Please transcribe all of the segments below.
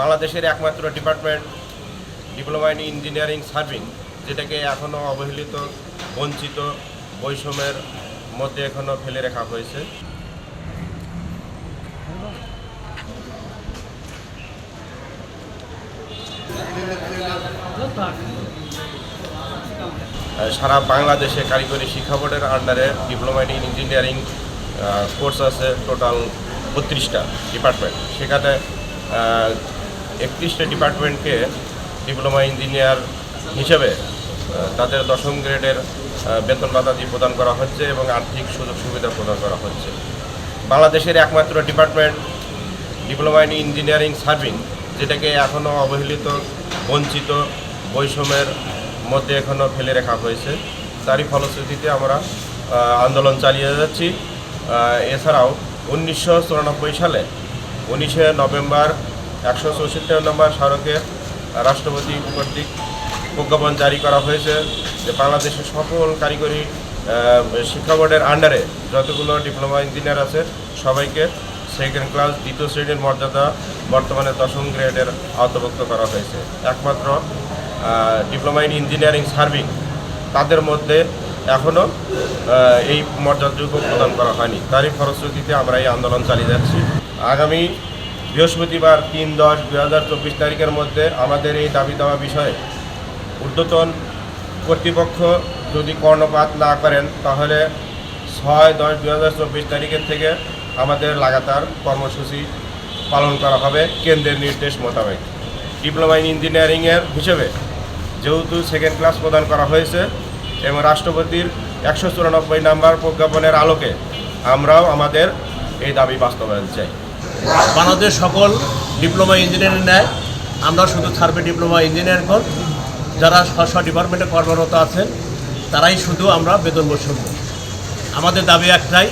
বাংলাদেশের একমাত্র department diploma in engineering serving, যেটাকে এখনও অবহেলিত, বঞ্চিত বৈষম্যের মধ্যে এখনও ফেলে রাখা হয়েছে। সারা বাংলাদেশে কারিগরি শিক্ষা বোর্ডের আন্ডারে ডিপ্লোমা ইন ইঞ্জিনিয়ারিং কোর্স আছে টোটাল বত্রিশটা ডিপার্টমেন্ট। সেখানে একত্রিশটা ডিপার্টমেন্টকে ডিপ্লোমা ইঞ্জিনিয়ার হিসেবে তাদের দশম গ্রেডের বেতন ভাতাদি প্রদান করা হচ্ছে এবং আর্থিক সুযোগ সুবিধা প্রদান করা হচ্ছে। বাংলাদেশের একমাত্র department diploma in engineering serving, যেটাকে এখনও অবহেলিত, বঞ্চিত, বৈষম্যের মধ্যে এখনও ফেলে রাখা হয়েছে। তারই ফলশ্রুতিতে আমরা আন্দোলন চালিয়ে যাচ্ছি। এছাড়াও উনিশশো চুরানব্বই সালে উনিশে নভেম্বর একশো চৌষট্টি নম্বর সড়কে রাষ্ট্রপতি কর্তৃক প্রজ্ঞাপন জারি করা হয়েছে যে বাংলাদেশের সকল কারিগরি শিক্ষা বোর্ডের আন্ডারে যতগুলো ডিপ্লোমা ইঞ্জিনিয়ার আছে, সবাইকে সেকেন্ড ক্লাস দ্বিতীয় শ্রেণির মর্যাদা বর্তমানে দশম গ্রেডের আওতাভুক্ত করা হয়েছে। একমাত্র ডিপ্লোমা ইন ইঞ্জিনিয়ারিং সার্ভিং তাদের মধ্যে এখনও এই মর্যাদাটুকু প্রদান করা হয়নি। তারই ফলশ্রুতিতে আমরা এই আন্দোলন চালিয়ে যাচ্ছি। আগামী বৃহস্পতিবার তিন দশ দুই হাজার চব্বিশ তারিখের মধ্যে আমাদের এই দাবি দেওয়া বিষয়ে ঊর্ধ্বতন কর্তৃপক্ষ যদি কর্ণপাত না করেন, তাহলে ছয় দশ দুই হাজার চব্বিশ তারিখের থেকে আমাদের লাগাতার কর্মসূচি পালন করা হবে কেন্দ্রের নির্দেশ মোতাবেক। ডিপ্লোমা ইন ইঞ্জিনিয়ারিংয়ের হিসেবে যেহেতু সেকেন্ড ক্লাস প্রদান করা হয়েছে, এবং রাষ্ট্রপতির একশো চুরানব্বই নাম্বার প্রজ্ঞাপনের আলোকে আমরাও আমাদের এই দাবি বাস্তবায়ন চাই। বাংলাদেশ সকল ডিপ্লোমা ইঞ্জিনিয়ারিং নেয়। আমরা শুধু সার্ভে ডিপ্লোমা ইঞ্জিনিয়ার কর যারা স্ব ডিপার্টমেন্টে কর্মরত আছেন, তারাই শুধু আমরা বেতন বৈষম্য। আমাদের দাবি একটাই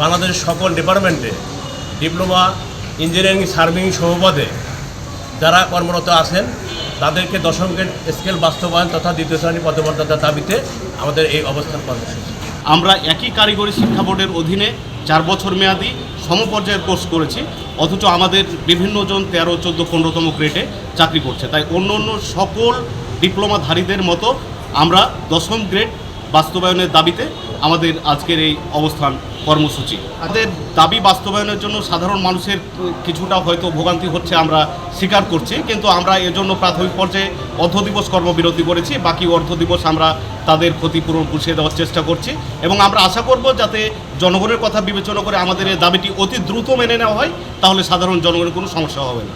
বাংলাদেশের সকল ডিপার্টমেন্টে ডিপ্লোমা ইঞ্জিনিয়ারিং সার্ভিং সহপদে যারা কর্মরত আছেন, তাদেরকে দশম গ্রেড স্কেল বাস্তবায়ন তথা দ্বিতীয় শ্রেণি পদমর্যাদার দাবিতে আমাদের এই অবস্থান কর্মসূচি। আমরা একই কারিগরি শিক্ষা বোর্ডের অধীনে চার বছর মেয়াদি সমপর্যায়ের কোর্স করেছি, অথচ আমাদের বিভিন্নজন তেরো, চোদ্দ, পনেরোতম গ্রেডে চাকরি করছে। তাই অন্য অন্য সকল ডিপ্লোমাধারীদের মতো আমরা দশম গ্রেড বাস্তবায়নের দাবিতে আমাদের আজকের এই অবস্থান কর্মসূচি। আমাদের দাবি বাস্তবায়নের জন্য সাধারণ মানুষের কিছুটা হয়তো ভোগান্তি হচ্ছে আমরা স্বীকার করছি, কিন্তু আমরা এজন্য প্রাথমিক পর্যায়ে অর্ধ দিবস কর্মবিরতি করেছি, বাকি অর্ধ দিবস আমরা তাদের ক্ষতিপূরণ পুষিয়ে দেওয়ার চেষ্টা করছি এবং আমরা আশা করব যাতে জনগণের কথা বিবেচনা করে আমাদের এই দাবিটি অতি দ্রুত মেনে নেওয়া হয়, তাহলে সাধারণ জনগণের কোনো সমস্যা হবে না।